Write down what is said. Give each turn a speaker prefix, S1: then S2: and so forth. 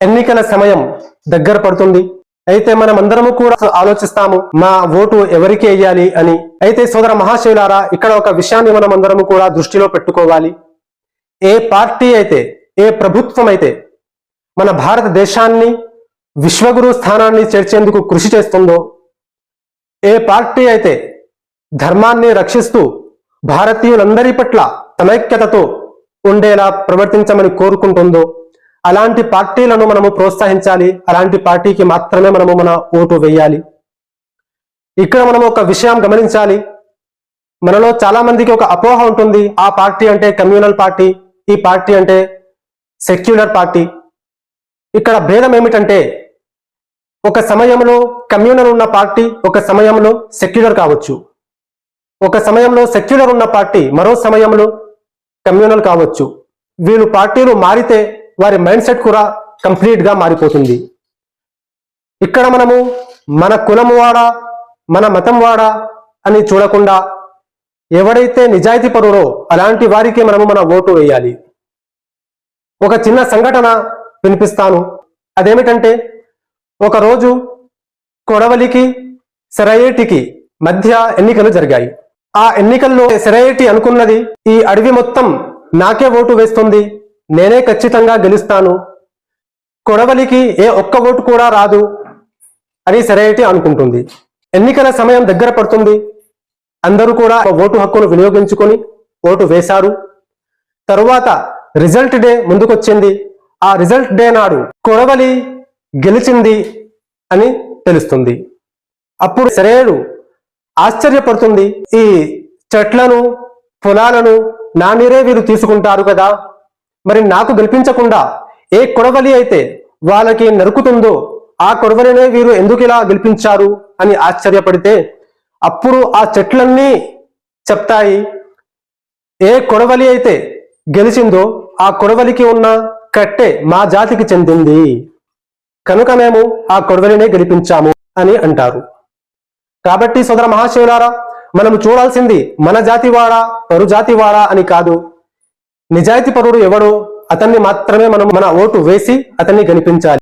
S1: ఎన్నికల సమయం దగ్గర పడుతుంది. అయితే మనం అందరము కూడా ఆలోచిస్తాము మా ఓటు ఎవరికి వేయాలి అని. అయితే సోదర మహాశివులారా ఇక్కడ ఒక విషయాన్ని మనం అందరము కూడా దృష్టిలో పెట్టుకోవాలి. ఏ పార్టీ అయితే ఏ ప్రభుత్వం అయితే మన భారతదేశాన్ని విశ్వగురు స్థానాన్ని చేర్చేందుకు కృషి చేస్తుందో ఏ పార్టీ అయితే ధర్మాన్ని రక్షిస్తూ భారతీయులందరి పట్ల సమైక్యతతో ఉండేలా ప్రవర్తించమని కోరుకుంటుందో అలాంటి పార్టీలను మనము ప్రోత్సహించాలి. అలాంటి పార్టీకి మాత్రమే మనము మన ఓటు వేయాలి. ఇక్కడ మనం ఒక విషయం గమనించాలి. మనలో చాలా మందికి ఒక అపోహ ఉంటుంది. ఆ పార్టీ అంటే కమ్యూనల్ పార్టీ ఈ పార్టీ అంటే సెక్యులర్ పార్టీ. ఇక్కడ భేదం ఏమిటంటే ఒక సమయంలో కమ్యూనల్ ఉన్న పార్టీ ఒక సమయంలో సెక్యులర్ కావచ్చు. ఒక సమయంలో సెక్యులర్ ఉన్న పార్టీ మరో సమయంలో కమ్యూనల్ కావచ్చు. వీళ్ళు పార్టీలు మారితే వారి మైండ్ సెట్ కూడా కంప్లీట్గా మారిపోతుంది. ఇక్కడ మనము మన కులం వాడా మన మతం వాడా అని చూడకుండా ఎవడైతే నిజాయితీ పరురో అలాంటి వారికి మనము మన ఓటు వేయాలి. ఒక చిన్న సంఘటన వినిపిస్తాను. అదేమిటంటే ఒకరోజు కొడవలికి సెరయేటికి మధ్య ఎన్నికలు జరిగాయి. ఆ ఎన్నికల్లో సెరయేటి అనుకున్నది ఈ అడవి మొత్తం నాకే ఓటు వేస్తుంది. నేనే ఖచ్చితంగా గెలుస్తాను. కొడవలికి ఏ ఒక్క ఓటు కూడా రాదు అని సెరయేటి అనుకుంటుంది. ఎన్నికల సమయం దగ్గర పడుతుంది. అందరూ కూడా ఓటు హక్కును వినియోగించుకొని ఓటు వేశారు. తరువాత రిజల్ట్ డే ముందుకొచ్చింది. ఆ రిజల్ట్ డే నాడు కొడవలి గెలిచింది అని తెలుస్తుంది. అప్పుడు సరేడు ఆశ్చర్యపడుతుంది. ఈ చెట్లను పొలాలను నా మీరే వీరు తీసుకుంటారు కదా? మరి నాకు గెలిపించకుండా ఏ కొడవలి అయితే వాళ్ళకి నరుకుతుందో ఆ కొడవలినే వీరు ఎందుకు ఇలా గెలిపించారు అని ఆశ్చర్యపడితే అప్పుడు ఆ చెట్లన్నీ చెప్తాయి ఏ కొడవలి అయితే గెలిచిందో ఆ కొడవలికి ఉన్న కట్టె మా జాతికి చెందింది. కనుక మేము ఆ కొడవలినే గెలిపించాము అని అంటారు. కాబట్టి సోదర మహాశివులారా మనం చూడాల్సింది మన జాతి వాడా వాడా అని కాదు. నిజాయితీ పరుడు ఎవడో అతన్ని మాత్రమే మనం మన ఓటు వేసి అతన్ని గెలిపించాలి